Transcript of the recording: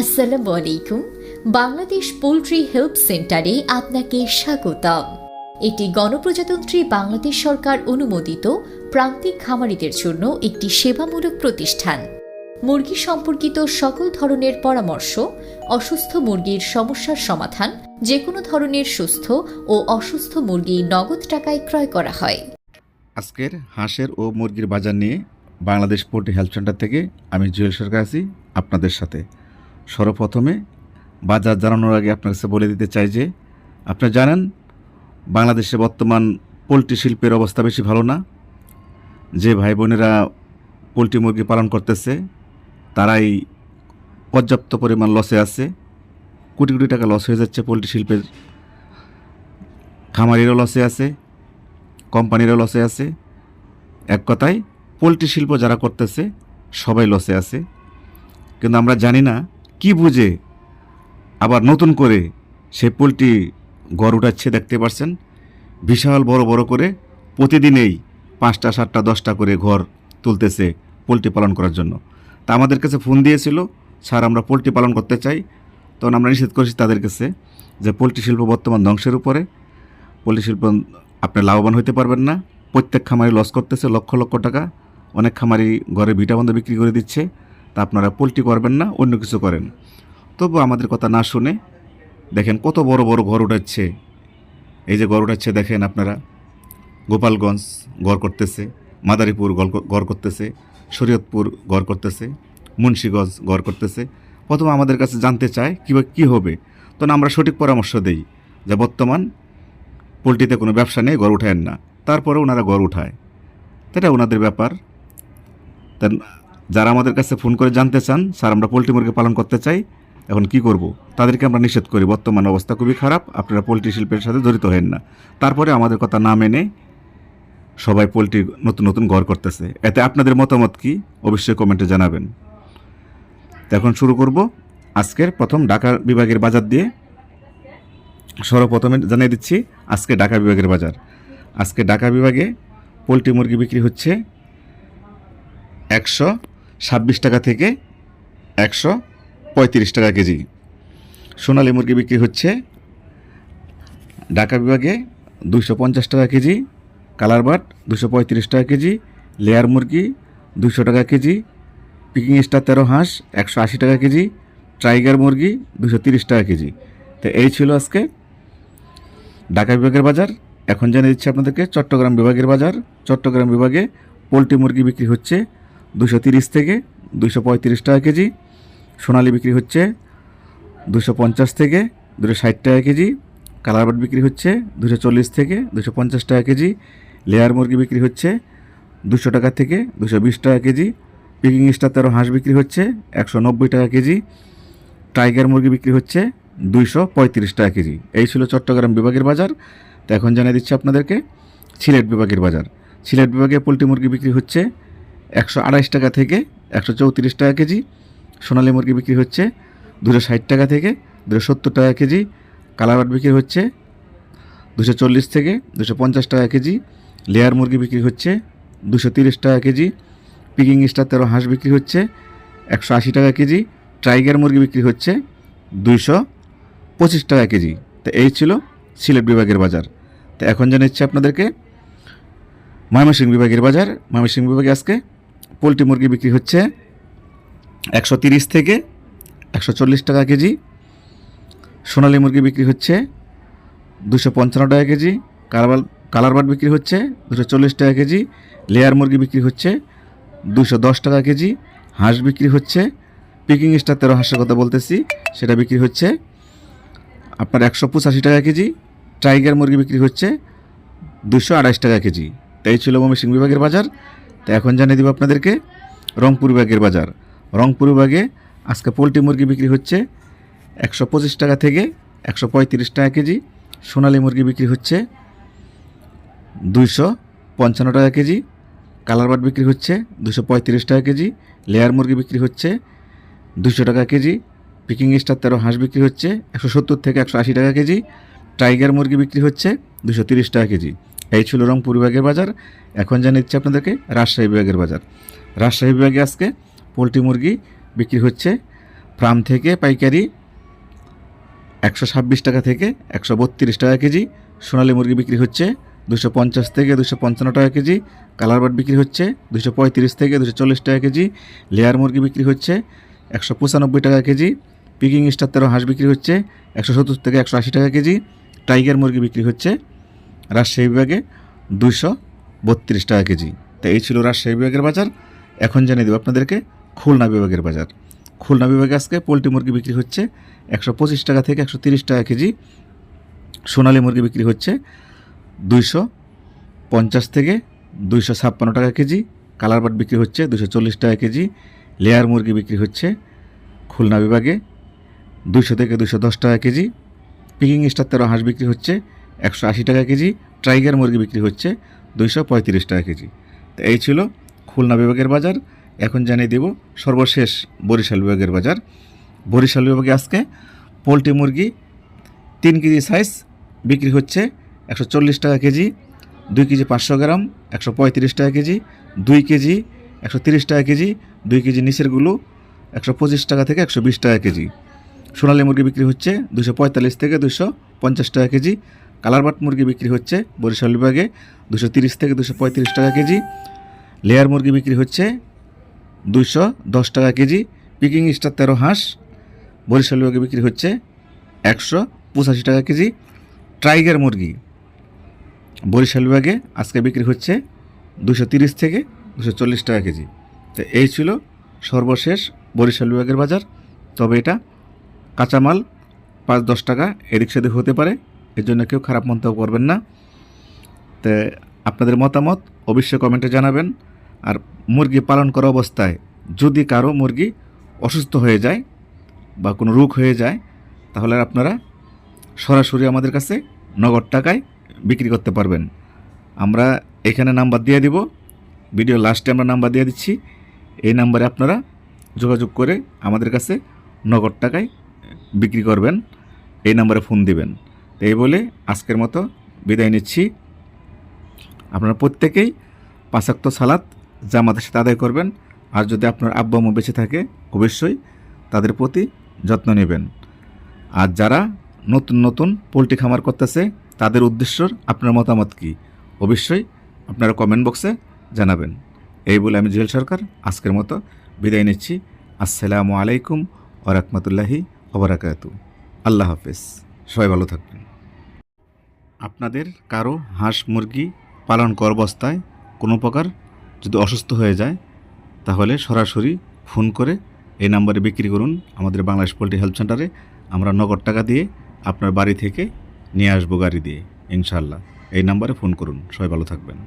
আসসালামু আলাইকুম Bangladesh poultry help সেন্টারে আপনাকে স্বাগতম। এটি গণপ্রজাতন্ত্রী বাংলাদেশ সরকার অনুমোদিত প্রান্তিক খামারিদের জন্য একটি সেবামূলক প্রতিষ্ঠান। মুরগি সম্পর্কিত সকল ধরনের পরামর্শ, অসুস্থ মুরগির সমস্যার সমাধান যে কোনো ধরনের সুস্থ ও অসুস্থ মুরগি নগদ টাকায় ক্রয় করা হয়। আজকের হাঁসের ও মুরগির বাজার নিয়ে বাংলাদেশ পোল্ট্রি হেলথ সেন্টার থেকে আমি জুয়েল সরকার আছি আপনাদের সাথে। সর্বপ্রথমে বাজার জানানোর আগে আপনার কাছে বলে দিতে চাই যে আপনি জানেন, বাংলাদেশে বর্তমান পোলট্রি শিল্পের অবস্থা বেশি ভালো না। যে ভাই বোনেরা পোলট্রি মুরগি পালন করতেছে, তারাই পর্যাপ্ত পরিমাণ লসে আছে। কোটি কোটি টাকা লস হয়ে যাচ্ছে পোলট্রি শিল্পের। খামারিরও লসে আছে, কোম্পানিরও লসে আছে। এক কথায়, পোলট্রি শিল্প যারা করতেছে, সবাই লসে আছে। কিন্তু আমরা জানি না কি বুঝে? আবার নতুন করে সে পোলট্রি গড় উঠাচ্ছে, দেখতে পাচ্ছেন বিশাল বড় বড় করে প্রতিদিনেই পাঁচটা, সাতটা, দশটা করে ঘর তুলতেছে পোলট্রি পালন করার জন্য। তা আমাদের কাছে ফোন দিয়েছিল, স্যার, আমরা পোলট্রি পালন করতে চাই। তখন আমরা নিষেধ করেছি তাদের কাছে যে পোলট্রি শিল্প বর্তমান ধ্বংসের উপরে, পোলট্রি শিল্প আপনি লাভবান হতে পারবেন না। প্রত্যেক খামারি লস করতেছে লক্ষ লক্ষ টাকা। অনেক খামারি ঘরে ভিটা বন্ধ বিক্রি করে দিচ্ছে। তা আপনারা পোলট্রি করবেন না, অন্য কিছু করেন। তবু আমাদের কথা না শুনে দেখেন কত বড় বড় ঘর উঠাচ্ছে। এই যে ঘর উঠাচ্ছে দেখেন আপনারা। গোপালগঞ্জ ঘর করতেছে, মাদারীপুর ঘর করতেছে, শরীয়তপুর ঘর করতেছে, মুন্সীগঞ্জ ঘর করতেছে। প্রথমে আমাদের কাছে জানতে চায় কীভাবে কী হবে। তখন আমরা সঠিক পরামর্শ দেই যে বর্তমান পোলট্রিতে কোনো ব্যবসা নেই গড় উঠায়েন না। তারপরে ওনারা গড় উঠায়। এটা ওনাদের ব্যাপার। যারা আমাদের কাছে ফোন করে জানতে চান, স্যার, আমরা পোলট্রি মুরগি পালন করতে চাই, এখন কি করব? তাদেরকে আমরা নিষেধ করি। বর্তমান অবস্থা খুবই খারাপ, আপনারা পোলট্রি শিল্পের সাথে জড়িত হেন না। তারপরে আমাদের কথা না মেনে সবাই পোলট্রি নতুন নতুন ঘর করতেছে। এতে আপনাদের মতামত কি? অবশ্যই কমেন্টে জানাবেন। এখন শুরু করব আজকের প্রথম ঢাকা বিভাগের বাজার দিয়ে। সর্বপ্রথমে জানিয়ে দিচ্ছি, আজকে ঢাকা বিভাগের বাজার। আজকে ঢাকা বিভাগে পোলট্রি মুরগি বিক্রি হচ্ছে একশো ছাব্বিশ টাকা থেকে একশো পঁয়ত্রিশ টাকা কেজি। সোনালী মুরগি বিক্রি হচ্ছে ঢাকা বিভাগে দুশো পঞ্চাশ টাকা কেজি, কালার বাট দুশো পঁয়ত্রিশ টাকা কেজি, লেয়ার মুরগি দুশো টাকা কেজি, পিকিং স্টার তেরো হাঁস একশো আশি টাকা কেজি, টাইগার মুরগি দুশো তিরিশ টাকা কেজি। তো এই ছিল আজকে ঢাকা বিভাগের বাজার। এখন জানিয়ে দিচ্ছি আপনাদেরকে, চট্টগ্রাম বিভাগের বাজার। চট্টগ্রাম বিভাগে পোলট্রি মুরগি বিক্রি হচ্ছে দুশো তিরিশ থেকে দুশো পঁয়ত্রিশ টাকা কেজি। সোনালি বিক্রি হচ্ছে দুশো পঞ্চাশ থেকে দুশো ষাট টাকা কেজি। কালারবাট বিক্রি হচ্ছে দুশো চল্লিশ থেকে দুশো পঞ্চাশ টাকা কেজি। লেয়ার মুরগি বিক্রি হচ্ছে দুশো টাকা থেকে দুশো বিশ টাকা কেজি। পিকিং স্টার তেরো হাঁস বিক্রি হচ্ছে একশো নব্বই টাকা কেজি। টাইগার মুরগি বিক্রি হচ্ছে দুইশো পঁয়ত্রিশ টাকা কেজি। এই ছিল চট্টগ্রাম বিভাগের বাজার। তো এখন জানিয়ে দিচ্ছি আপনাদেরকে, সিলেট বিভাগের বাজার। সিলেট বিভাগে পোলট্রি মুরগি বিক্রি হচ্ছে একশো আড়াইশ টাকা থেকে একশো চৌত্রিশ টাকা কেজি। সোনালী মুরগি বিক্রি হচ্ছে দুশো ষাট টাকা থেকে দুশো সত্তর টাকা কেজি। কালারবাট বিক্রি হচ্ছে দুশো চল্লিশ থেকে দুশো পঞ্চাশ টাকা কেজি। লেয়ার মুরগি বিক্রি হচ্ছে দুশো তিরিশ টাকা কেজি। পিকিং স্টার তেরো হাঁস বিক্রি হচ্ছে একশো আশি টাকা কেজি। টাইগার মুরগি বিক্রি হচ্ছে দুইশো পঁচিশ টাকা কেজি। তো এই ছিল সিলেট বিভাগের বাজার। তো এখন জানাচ্ছি আপনাদেরকে ময়মনসিংহ বিভাগের বাজার। ময়মনসিংহ বিভাগে আজকে পোলট্রি মুরগি বিক্রি হচ্ছে একশো তিরিশ থেকে একশো চল্লিশ টাকা কেজি। সোনালী মুরগি বিক্রি হচ্ছে দুশো পঞ্চান্ন টাকা কেজি। কালার কালার বাট বিক্রি হচ্ছে দুশো চল্লিশ টাকা কেজি। লেয়ার মুরগি বিক্রি হচ্ছে দুশো দশ টাকা কেজি। হাঁস বিক্রি হচ্ছে, পিকিং স্টার তেরো হাঁসের কথা বলতেছি, সেটা বিক্রি হচ্ছে আপনার একশো পঁচাশি টাকা কেজি। টাইগার মুরগি বিক্রি হচ্ছে দুশো আড়াইশ টাকা কেজি। তাই ছিল ময়মনসিংহ বিভাগের বাজার। তো এখন জানিয়ে দিব আপনাদেরকে রংপুর বিভাগের বাজার। রংপুর বিভাগে আজকে পোলট্রি মুরগি বিক্রি হচ্ছে একশো পঁচিশ টাকা থেকে একশো পঁয়ত্রিশ টাকা কেজি, সোনালী মুরগি বিক্রি হচ্ছে দুইশো পঞ্চান্ন টাকা কেজি, কালার বাট বিক্রি হচ্ছে দুশো পঁয়ত্রিশ টাকা কেজি, লেয়ার মুরগি বিক্রি হচ্ছে দুশো টাকা কেজি, পিকিং স্টার তেরো হাঁস বিক্রি হচ্ছে একশো সত্তর থেকে একশো আশি টাকা কেজি, টাইগার মুরগি বিক্রি হচ্ছে দুশো তিরিশ টাকা কেজি। এই ছিল রংপুর বিভাগের বাজার। এখন জানিয়ে দিচ্ছি আপনাদেরকে রাজশাহী বিভাগের বাজার। রাজশাহী বিভাগে আজকে পোলট্রি মুরগি বিক্রি হচ্ছে ফার্ম থেকে পাইকারি একশো ছাব্বিশ টাকা থেকে একশো বত্রিশ টাকা কেজি, সোনালী মুরগি বিক্রি হচ্ছে দুশো পঞ্চাশ থেকে দুশো পঞ্চান্ন টাকা কেজি, কালার বাট বিক্রি হচ্ছে দুশো পঁয়ত্রিশ থেকে দুশো চল্লিশ টাকা কেজি, লেয়ার মুরগি বিক্রি হচ্ছে একশো পঁচানব্বই টাকা কেজি, পিকিং স্টার তেরো হাঁস বিক্রি হচ্ছে একশো সত্তর থেকে একশো আশি টাকা কেজি, টাইগার মুরগি বিক্রি হচ্ছে রাজশাহী বিভাগে দুশো বত্রিশ টাকা কেজি। তো এই ছিল রাজশাহী বিভাগের বাজার। এখন জানিয়ে দেবো আপনাদেরকে খুলনা বিভাগের বাজার। খুলনা বিভাগে আজকে পোলট্রি মুরগি বিক্রি হচ্ছে একশো পঁচিশ টাকা থেকে একশো তিরিশ টাকা কেজি। সোনালী মুরগি বিক্রি হচ্ছে দুইশো পঞ্চাশ থেকে দুইশো ছাপ্পান্ন টাকা কেজি। কালার বাট বিক্রি হচ্ছে দুশো চল্লিশ টাকা কেজি। লেয়ার মুরগি বিক্রি হচ্ছে খুলনা বিভাগে দুইশো থেকে দুশো দশ টাকা কেজি। পিকিং স্টার তেরো হাঁস বিক্রি হচ্ছে একশো আশি টাকা কেজি, টাইগার মুরগি বিক্রি হচ্ছে দুইশো পঁয়ত্রিশ টাকা কেজি। তো এই ছিল খুলনা বিভাগের বাজার। এখন জানিয়ে দেব সর্বশেষ বরিশাল বিভাগের বাজার। বরিশাল বিভাগে আজকে পোলট্রি মুরগি তিন কেজি সাইজ বিক্রি হচ্ছে একশো চল্লিশ টাকা কেজি, দুই কেজি পাঁচশো গ্রাম একশো পঁয়ত্রিশ টাকা কেজি, দুই কেজি একশো তিরিশ টাকা কেজি, দুই কেজি নিচেরগুলো একশো পঁচিশ টাকা থেকে একশো বিশ টাকা কেজি। সোনালী মুরগি বিক্রি হচ্ছে দুশো পঁয়তাল্লিশ থেকে দুশো পঞ্চাশ টাকা কেজি কালারবাট মুরগি বিক্রি হচ্ছে বরিশাল বিভাগে দুশো তিরিশ থেকে দুশো পঁয়ত্রিশ টাকা কেজি। লেয়ার মুরগি বিক্রি হচ্ছে দুশো দশ টাকা কেজি। পিকিং স্টার তেরো হাঁস বরিশাল বিভাগে বিক্রি হচ্ছে একশো পঁচাশি টাকা কেজি। টাইগার মুরগি বরিশাল বিভাগে আজকে বিক্রি হচ্ছে দুশো তিরিশ থেকে দুশো চল্লিশ টাকা কেজি। তো এই ছিল সর্বশেষ বরিশাল বিভাগের বাজার। তবে এটা কাঁচামাল পাঁচ দশ টাকা, এদিক সেদিক হতে পারে। এর জন্য কেউ খারাপ মন্তব্য করবেন না। তো আপনাদের মতামত অবশ্যই কমেন্টে জানাবেন। আর মুরগি পালন করা অবস্থায় যদি কারও মুরগি অসুস্থ হয়ে যায় বা কোনো রোগ হয়ে যায়, তাহলে আপনারা সরাসরি আমাদের কাছে নগদ টাকায় বিক্রি করতে পারবেন। আমরা এখানে নাম্বার দিয়ে দিব। ভিডিও লাস্টে আমরা নাম্বার দিয়ে দিচ্ছি। এই নাম্বারে আপনারা যোগাযোগ করে আমাদের কাছে নগদ টাকায় বিক্রি করবেন। এই নাম্বারে ফোন দিবেন। তো এই বলে আজকের মতো বিদায় নিচ্ছি। আপনারা প্রত্যেকেই পাঁচাক্ত সালাত জামাতের সাথে আদায় করবেন। আর যদি আপনার আব্বা আম্মু বেঁচে থাকে, অবশ্যই তাদের প্রতি যত্ন নেবেন। আর যারা নতুন নতুন পোলট্রি খামার করতেছে, তাদের উদ্দেশ্য আপনার মতামত কি? অবশ্যই আপনারা কমেন্ট বক্সে জানাবেন। এই বলে আমি জুয়েল সরকার আজকের মতো বিদায় নিচ্ছি। আসসালামু আলাইকুম ওরহমতুল্লাহি ওবরাকাতু আল্লাহ হাফেজ। সবাই ভালো থাকবেন। আপনাদের কারও হাঁস মুরগি পালন কর অবস্থায় কোনো প্রকার যদি অসুস্থ হয়ে যায়, তাহলে সরাসরি ফোন করে এই নাম্বারে বিক্রি করুন আমাদের বাংলাদেশ পোলট্রি হেল্প সেন্টারে। আমরা নগদ টাকা দিয়ে আপনার বাড়ি থেকে নিয়ে আসব গাড়ি দিয়ে ইনশাল্লাহ এই নাম্বারে ফোন করুন। সবাই ভালো থাকবেন।